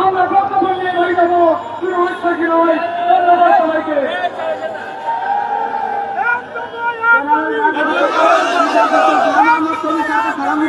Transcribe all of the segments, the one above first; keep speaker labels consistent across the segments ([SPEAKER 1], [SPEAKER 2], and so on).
[SPEAKER 1] আমরা বক্তব্য নিয়ে বাড়ি যাব কোনো কি নয় ধন্যবাদ সবাইকে। আমি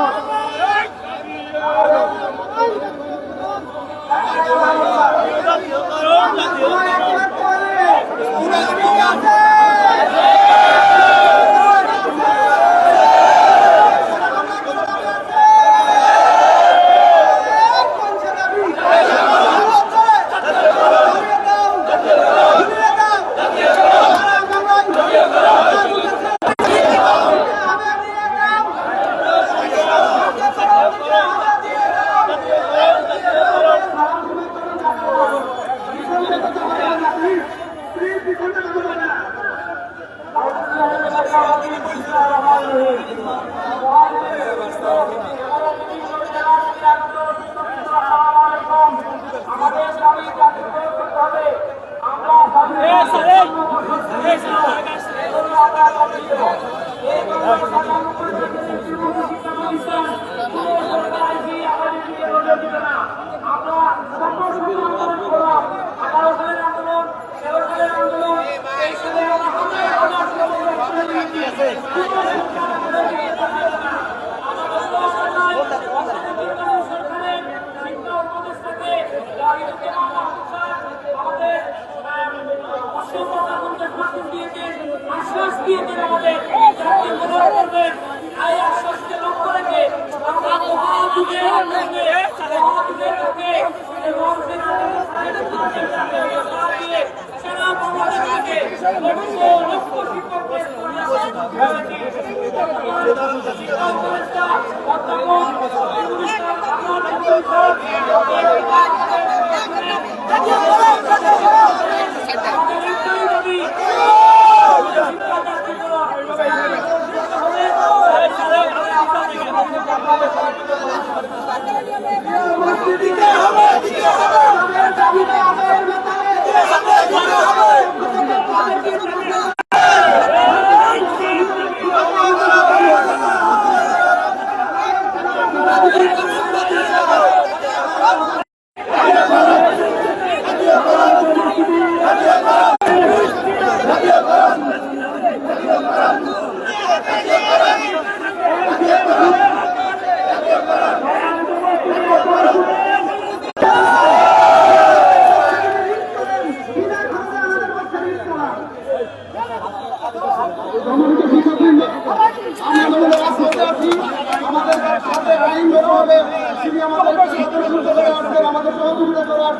[SPEAKER 1] আমাদের দাবি জাতীয় করতে হবে। আমরা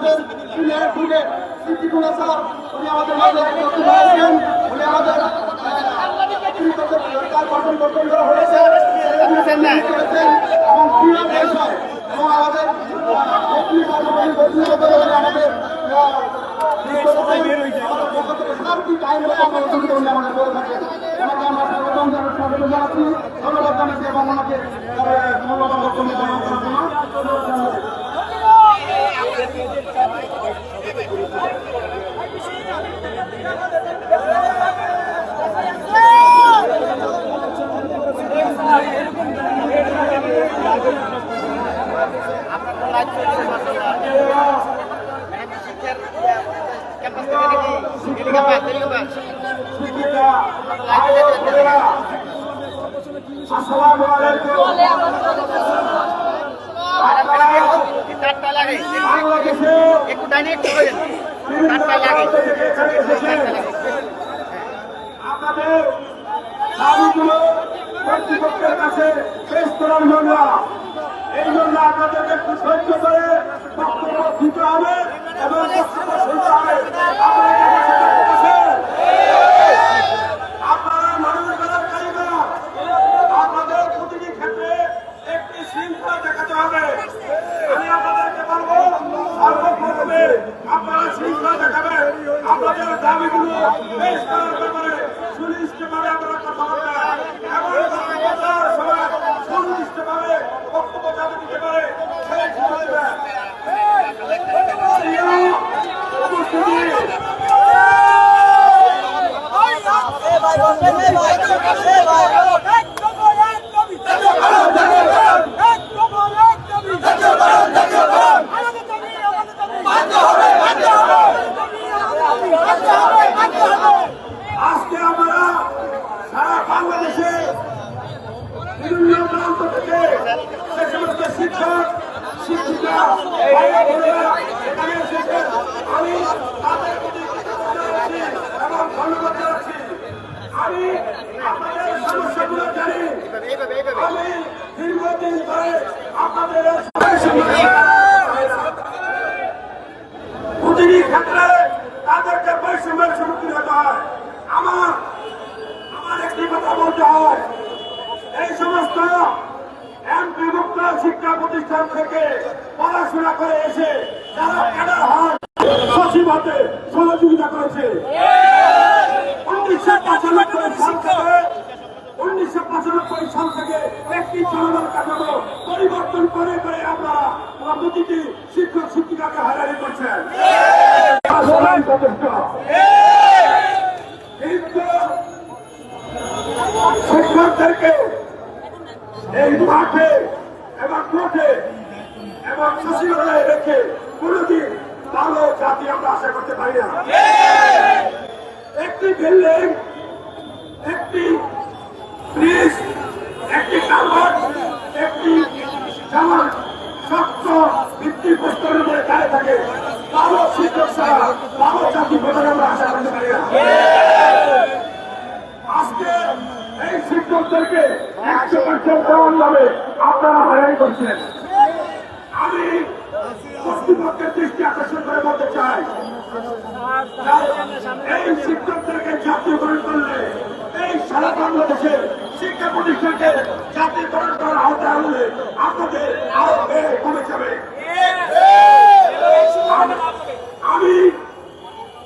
[SPEAKER 2] সহযোগিতা করে আসবেন তিনি এক ঢুকে সিদ্দিকুল স্যার, উনি আমাদের মাঝে বক্তব্য রাখবেন উনি আমাদের তার গঠন হয়েছে। এবং ক্রীড়া বিষয় আমাদের আমাদের ধন্যবাদ জানাচ্ছি এবং ওনাকে বাংলাদেশে
[SPEAKER 3] একটু ডাইনে একটু
[SPEAKER 2] হয়ে
[SPEAKER 3] কাটটা লাগে।
[SPEAKER 2] কর্তৃপক্ষের কাছে পেশ এই জন্য আপনাদেরকে একটু সহ্য করে বক্তব্য দিতে হবে এবং বক্তব্য শুনতে হবে আপনারা কি আমার সাথে বসেন? আপনারা মানুষ বেলার কারিগর আপনাদের প্রতিটি ক্ষেত্রে একটি শৃঙ্খলা দেখাতে হবে আমি আপনাদেরকে বলব সর্বপ্রথমে আপনারা শৃঙ্খলা দেখাবেন আপনাদের দাবিগুলো পেশ করার ব্যাপারে সুনিশ্চিতভাবে আপনারা কথা বলবেন এবং বক্তব্য দেওয়ার সময় বক্তব্য যাতে দিতে পারে সেই সুযোগ দেবেন। প্রিয় উপস্থিতি আজকে আমরা সারা বাংলাদেশে বিভিন্ন প্রান্ত থেকে সে সমস্ত শিক্ষক শিক্ষিকা ভাইরা বোনেরা এখানে এসেছেন আমি তাদের প্রতি কৃতজ্ঞতা জানাচ্ছি এবং ধন্যবাদ জানাচ্ছি আমি আপনাদের সমস্যাগুলো জানি আমি দীর্ঘদিন ধরে আমার আমার একটি কথা বলতে হয়। এই সমস্ত মুক্ত শিক্ষা প্রতিষ্ঠান থেকে পড়াশোনা করে এসে যারা ক্যাডার হন সচিব হতে সহযোগিতা করেছে। উনিশশো পঁচানব্বই সাল থেকে, উনিশশো পঁচানব্বই সাল থেকে একটি চলমান কাঠামো পরিবর্তন করে করে আমরা প্রতিটি শিক্ষক শিক্ষিকাকে হারানি করছেন। শিক্ষকদেরকে এই মাঠে কোর্টে এবং সচিবালয়ে রেখে কোনোদিন ভালো জাতি আমরা আশা করতে পারি না। একটি বিল্ডিং, একটি ব্রিজ, একটি কালভার্ট একটি যেমন শক্ত ভিত্তি প্রস্তরের উপরে দাঁড়িয়ে থাকে ভালো শিক্ষক ছাড়া ভালো জাতি প্রধান আমরা আশা করতে পারি না। আজকে এই শিক্ষকদেরকে একশো পার্সেন্ট দেওয়ার নামে আপনারা হয়রানি করছেন। আমি কর্তৃপক্ষের দৃষ্টি আকর্ষণ করে বলতে চাই, এই শিক্ষকদেরকে জাতীয়করণ করলে এই সারা বাংলাদেশের শিক্ষা প্রতিষ্ঠানকে জাতীয়করণ করার আওতায় আনলে আপনাদের আরও ব্যয় কমে যাবে। আমি-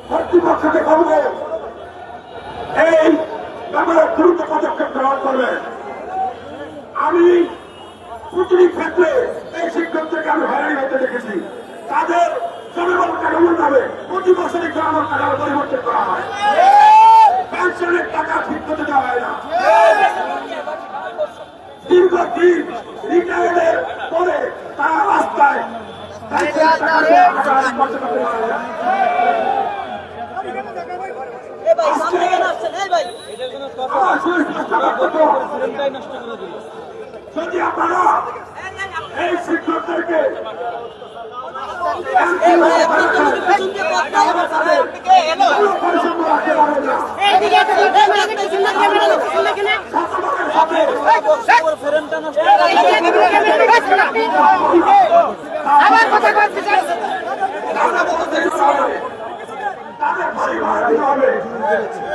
[SPEAKER 2] কর্তৃপক্ষকে বলব, এই ব্যাপারে দ্রুত পদক্ষেপ গ্রহণ করবেন। আমি প্রতিটি ক্ষেত্রে এই শিক্ষকদেরকে আমি হয়রানি হতে দেখেছি। তাদের জনগণ কাঠামোর নামে প্রতি বছরই জনগণ কাঠামো পরিবর্তন করা হয়। পেনশনের টাকা ঠিক করতে দেওয়া হয় না। দীর্ঘদিন রিটায়ার্ডের পরে তারা রাস্তায় দিয়ে যদি আপনারা এই শিক্ষকদেরকে কোনো পরিশ্রম রাখতে পারবেন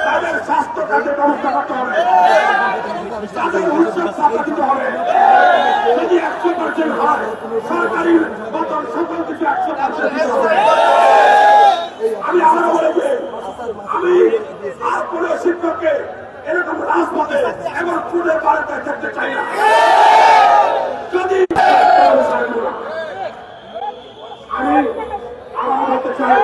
[SPEAKER 2] তাদের স্বাস্থ্য কাজের ব্যবস্থা করতে হবে। তাদের উৎসব দিতে হবে। যদি একশো পার্সেন্ট হয়, সরকারি বেতন সকল কিছু একশো পার্সেন্ট দিতে আমি আরও বলেছি, আমি আর কোন শিক্ষককে এরকম রাজপথে এবং ফুলের বাড়িতে দেখতে চাই না। যদি আমি আমার বলতে চাই